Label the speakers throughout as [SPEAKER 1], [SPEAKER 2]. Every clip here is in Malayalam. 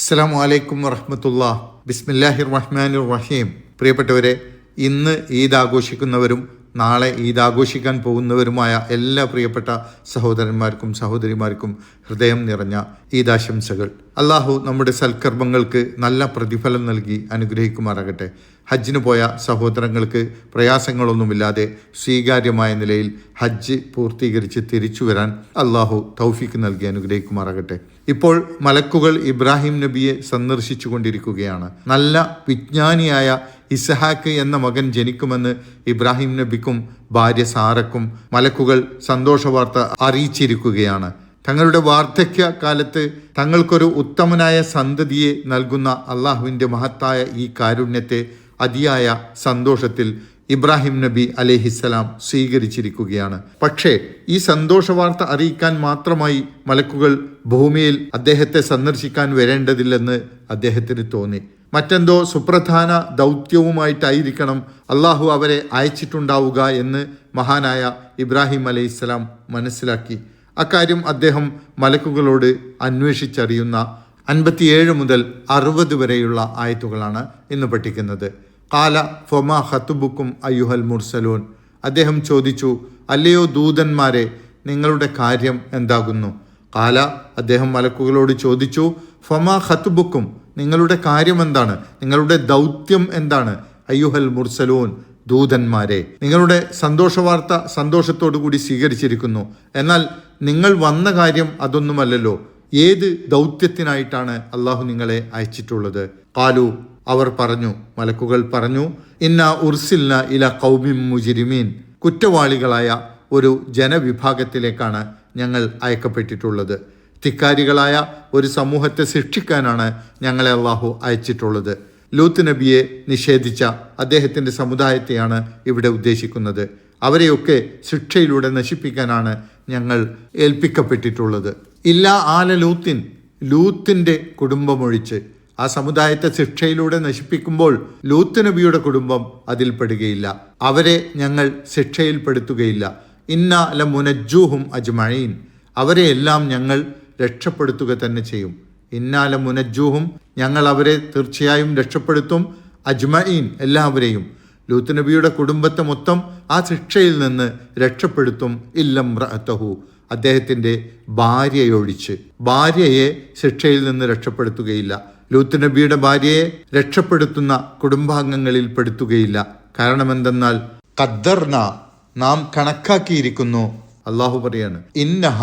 [SPEAKER 1] അസ്സാം വലൈക്കും വറഹമത്തുള്ള. ബിസ്മില്ലാഹിർ റഹ്മാൻ റഹീം. പ്രിയപ്പെട്ടവരെ ഇന്ന് ഈദ് ആഘോഷിക്കുന്നവരും നാളെ ഈദ് ആഘോഷിക്കാൻ പോകുന്നവരുമായ എല്ലാ പ്രിയപ്പെട്ട സഹോദരന്മാർക്കും സഹോദരിമാർക്കും ഹൃദയം നിറഞ്ഞ ഈദാശംസകൾ. അള്ളാഹു നമ്മുടെ സൽക്കർമ്മങ്ങൾക്ക് നല്ല പ്രതിഫലം നൽകി അനുഗ്രഹിക്കുമാറാകട്ടെ. ഹജ്ജിന് പോയ സഹോദരങ്ങൾക്ക് പ്രയാസങ്ങളൊന്നുമില്ലാതെ സ്വീകാര്യമായ നിലയിൽ ഹജ്ജ് പൂർത്തീകരിച്ച് തിരിച്ചു വരാൻ അള്ളാഹു തൗഫീക്ക് നൽകി അനുഗ്രഹിക്കുമാറാകട്ടെ. ഇപ്പോൾ മലക്കുകൾ ഇബ്രാഹിം നബിയെ സന്ദർശിച്ചു കൊണ്ടിരിക്കുകയാണ് നല്ല വിജ്ഞാനിയായ ഇസഹാക്ക് എന്ന മകൻ ജനിക്കുമെന്ന് ഇബ്രാഹിം നബിക്കും ഭാര്യ സാറക്കും മലക്കുകൾ സന്തോഷവാർത്ത അറിയിച്ചിരിക്കുകയാണ്. തങ്ങളുടെ വാർദ്ധക്യ കാലത്ത് തങ്ങൾക്കൊരു ഉത്തമനായ സന്തതിയെ നൽകുന്ന അള്ളാഹുവിന്റെ മഹത്തായ ഈ കാരുണ്യത്തെ അതിയായ സന്തോഷത്തിൽ ഇബ്രാഹിം നബി അലേഹിസ്സലാം സ്വീകരിച്ചിരിക്കുകയാണ്. പക്ഷേ ഈ സന്തോഷവാർത്ത അറിയിക്കാൻ മാത്രമായി മലക്കുകൾ ഭൂമിയിൽ അദ്ദേഹത്തെ സന്ദർശിക്കാൻ വരേണ്ടതില്ലെന്ന് അദ്ദേഹത്തിന് തോന്നി. മറ്റെന്തോ സുപ്രധാന ദൗത്യവുമായിട്ടായിരിക്കണം അള്ളാഹു അവരെ അയച്ചിട്ടുണ്ടാവുക എന്ന് മഹാനായ ഇബ്രാഹിം അലൈഹിസ്സലാം മനസ്സിലാക്കി. അക്കാര്യം അദ്ദേഹം മലക്കുകളോട് അന്വേഷിച്ചറിയുന്ന അൻപത്തിയേഴ് മുതൽ അറുപത് വരെയുള്ള ആയത്തുകളാണ് ഇന്ന് പഠിക്കുന്നത്. കാല ഫൊമ ഹത്തുബുക്കും അയ്യുഹൽ മുർസലൂൻ. അദ്ദേഹം ചോദിച്ചു അല്ലയോ ദൂതന്മാരെ നിങ്ങളുടെ കാര്യം എന്താകുന്നു? കാല അദ്ദേഹം മലക്കുകളോട് ചോദിച്ചു ഫൊമ ഹത്തുബുക്കും നിങ്ങളുടെ കാര്യം എന്താണ്? നിങ്ങളുടെ ദൗത്യം എന്താണ്? അയ്യുഹൽ മുർസലൂൻ ദൂതന്മാരെ നിങ്ങളുടെ സന്തോഷവാർത്ത സന്തോഷത്തോടു കൂടി സ്വീകരിച്ചിരിക്കുന്നു. എന്നാൽ നിങ്ങൾ വന്ന കാര്യം അതൊന്നുമല്ലല്ലോ. ഏത് ദൗത്യത്തിനായിട്ടാണ് അള്ളാഹു നിങ്ങളെ അയച്ചിട്ടുള്ളത്? കാലു അവർ പറഞ്ഞു മലക്കുകൾ പറഞ്ഞു ഇന്ന ഉർസില്ല ഇല കൗമിം മുജിരിമീൻ. കുറ്റവാളികളായ ഒരു ജനവിഭാഗത്തിലേക്കാണ് ഞങ്ങൾ അയക്കപ്പെട്ടിട്ടുള്ളത്. ധിക്കാരികളായ ഒരു സമൂഹത്തെ ശിക്ഷിക്കാനാണ് ഞങ്ങളെ അള്ളാഹു അയച്ചിട്ടുള്ളത്. ലൂത്ത് നബിയെ നിഷേധിച്ച അദ്ദേഹത്തിന്റെ സമുദായത്തെയാണ് ഇവിടെ ഉദ്ദേശിക്കുന്നത്. അവരെയൊക്കെ ശിക്ഷയിലൂടെ നശിപ്പിക്കാനാണ് ഞങ്ങൾ ഏൽപ്പിക്കപ്പെട്ടിട്ടുള്ളത്. ഇല്ല ആല ലൂത്തിൻ ലൂത്തിന്റെ കുടുംബമൊഴിച്ച് ആ സമുദായത്തെ ശിക്ഷയിലൂടെ നശിപ്പിക്കുമ്പോൾ ലൂത്ത് നബിയുടെ കുടുംബം അതിൽപ്പെടുകയില്ല. അവരെ ഞങ്ങൾ ശിക്ഷയിൽപ്പെടുത്തുകയില്ല. ഇന്ന അല മുനജൂഹും അജ്മഴീൻ അവരെയെല്ലാം ഞങ്ങൾ രക്ഷപ്പെടുത്തുക തന്നെ ചെയ്യും. ഇന്നാല മുനജ്ജൂഹും ഞങ്ങൾ അവരെ തീർച്ചയായും രക്ഷപ്പെടുത്തും. അജ്മഈൻ എല്ലാവരെയും. ലൂത്ത് നബിയുടെ കുടുംബത്തെ മൊത്തം ആ ശിക്ഷയിൽ നിന്ന് രക്ഷപ്പെടുത്തും. ഇല്ലം റഹത്തഹു അദ്ദേഹത്തിന്റെ ഭാര്യയൊഴിച്ച് ഭാര്യയെ ശിക്ഷയിൽ നിന്ന് രക്ഷപ്പെടുത്തുകയില്ല. ലൂത്ത് നബിയുടെ ഭാര്യയെ രക്ഷപ്പെടുത്തുന്ന കുടുംബാംഗങ്ങളിൽ പെടുത്തുകയില്ല. കാരണം എന്തെന്നാൽ ഖദ്ദർന നാം കണക്കാക്കിയിരിക്കുന്നു. അള്ളാഹു പറയാണ് ഇന്നഹ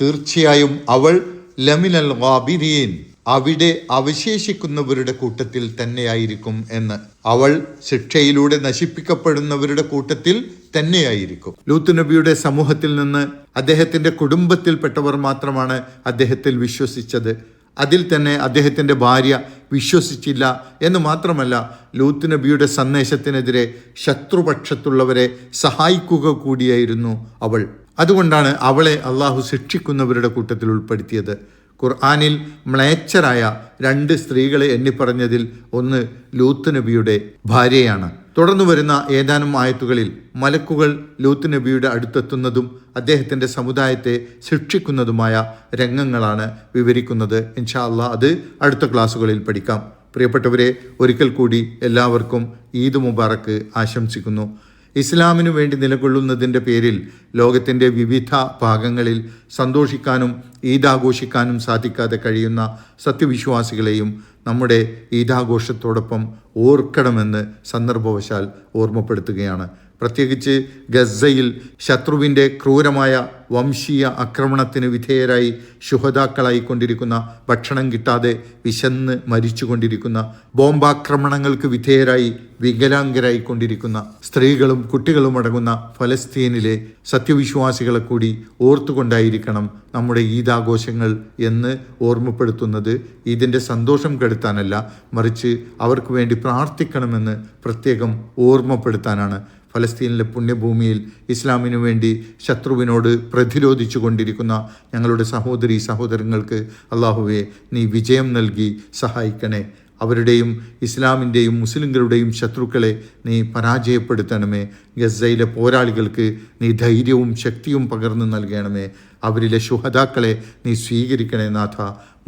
[SPEAKER 1] തീർച്ചയായും അവൾ ലമിനൽ ഗാബിരീൻ അവിടെ അവശേഷിക്കുന്നവരുടെ കൂട്ടത്തിൽ തന്നെയായിരിക്കും എന്ന്. അവൾ ശിക്ഷയിലൂടെ നശിപ്പിക്കപ്പെടുന്നവരുടെ കൂട്ടത്തിൽ തന്നെയായിരിക്കും. ലൂത്ത് നബിയുടെ സമൂഹത്തിൽ നിന്ന് അദ്ദേഹത്തിന്റെ കുടുംബത്തിൽപ്പെട്ടവർ മാത്രമാണ് അദ്ദേഹത്തിൽ വിശ്വസിച്ചത്. അതിൽ തന്നെ അദ്ദേഹത്തിന്റെ ഭാര്യ വിശ്വസിച്ചില്ല എന്ന് മാത്രമല്ല ലൂത്ത് നബിയുടെ സന്ദേശത്തിനെതിരെ ശത്രുപക്ഷത്തുള്ളവരെ സഹായിക്കുക കൂടിയായിരുന്നു അവൾ. അതുകൊണ്ടാണ് അവളെ അള്ളാഹു ശിക്ഷിക്കുന്നവരുടെ കൂട്ടത്തിൽ ഉൾപ്പെടുത്തിയത്. ഖുർആാനിൽ മ്ലേച്ഛരായ രണ്ട് സ്ത്രീകളെ എണ്ണിപ്പറഞ്ഞതിൽ ഒന്ന് ലൂത്ത് നബിയുടെ ഭാര്യയാണ്. തുടർന്നു വരുന്ന ഏതാനും ആയത്തുകളിൽ മലക്കുകൾ ലൂത്ത് നബിയുടെ അടുത്തെത്തുന്നതും അദ്ദേഹത്തിന്റെ സമുദായത്തെ ശിക്ഷിക്കുന്നതുമായ രംഗങ്ങളാണ് വിവരിക്കുന്നത്. ഇൻഷാ അള്ളാ അത് അടുത്ത ക്ലാസ്സുകളിൽ പഠിക്കാം. പ്രിയപ്പെട്ടവരെ ഒരിക്കൽ കൂടി എല്ലാവർക്കും ഈദ് മുബാറക്ക് ആശംസിക്കുന്നു. ഇസ്ലാമിനു വേണ്ടി നിലകൊള്ളുന്നതിന്റെ പേരിൽ ലോകത്തിന്റെ വിവിധ ഭാഗങ്ങളിൽ സന്തോഷിക്കാനും ഈദാഘോഷിക്കാനും സാധിക്കാതെ കഴിയുന്ന സത്യവിശ്വാസികളെയും നമ്മുടെ ഈദാഘോഷത്തോടൊപ്പം ഓർക്കണമെന്ന് സന്ദർഭവശാൽ ഓർമ്മപ്പെടുത്തുകയാണ്. പ്രത്യേകിച്ച് ഗസയിൽ ശത്രുവിന്റെ ക്രൂരമായ വംശീയ ആക്രമണത്തിന് വിധേയരായി ശുഹതാക്കളായി കൊണ്ടിരിക്കുന്ന ഭക്ഷണം കിട്ടാതെ വിശന്ന് മരിച്ചുകൊണ്ടിരിക്കുന്ന ബോംബാക്രമണങ്ങൾക്ക് വിധേയരായി വികലാംഗരായി കൊണ്ടിരിക്കുന്ന സ്ത്രീകളും കുട്ടികളും അടങ്ങുന്ന ഫലസ്തീനിലെ സത്യവിശ്വാസികളെ കൂടി ഓർത്തുകൊണ്ടായിരിക്കണം നമ്മുടെ ഈദാഘോഷങ്ങൾ എന്ന് ഓർമ്മപ്പെടുത്തുന്നത്. ഇതിന്റെ സന്തോഷം കെടുത്താനല്ല മറിച്ച് അവർക്ക് വേണ്ടി പ്രാർത്ഥിക്കണമെന്ന് പ്രത്യേകം ഓർമ്മപ്പെടുത്താനാണ് ഫലസ്തീനിലെ പുണ്യഭൂമിയിൽ ഇസ്ലാമിനു വേണ്ടി ശത്രുവിനോട് പ്രതിരോധിച്ചു കൊണ്ടിരിക്കുന്ന ഞങ്ങളുടെ സഹോദരി സഹോദരങ്ങൾക്ക് അള്ളാഹുവെ നീ വിജയം നൽകി സഹായിക്കണേ. അവരുടെയും ഇസ്ലാമിന്റെയും മുസ്ലിങ്ങളുടെയും ശത്രുക്കളെ നീ പരാജയപ്പെടുത്തണമേ. ഗസയിലെ പോരാളികൾക്ക് നീ ധൈര്യവും ശക്തിയും പകർന്നു നൽകണമേ. അവരിലെ ശുഹതാക്കളെ നീ സ്വീകരിക്കണേ നാഥ.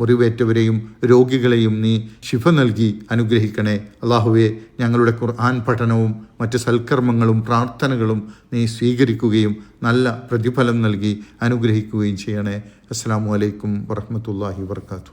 [SPEAKER 1] മുറിവേറ്റവരെയും രോഗികളെയും നീ ശിഫ നൽകി അനുഗ്രഹിക്കണേ. അള്ളാഹുവെ ഞങ്ങളുടെ ഖുർആൻ പഠനവും മറ്റ് സൽക്കർമ്മങ്ങളും പ്രാർത്ഥനകളും നീ സ്വീകരിക്കുകയും നല്ല പ്രതിഫലം നൽകി അനുഗ്രഹിക്കുകയും ചെയ്യണേ. അസ്സാം വലൈക്കും വർഹമത്തല്ലാഹി വർക്കാത്തു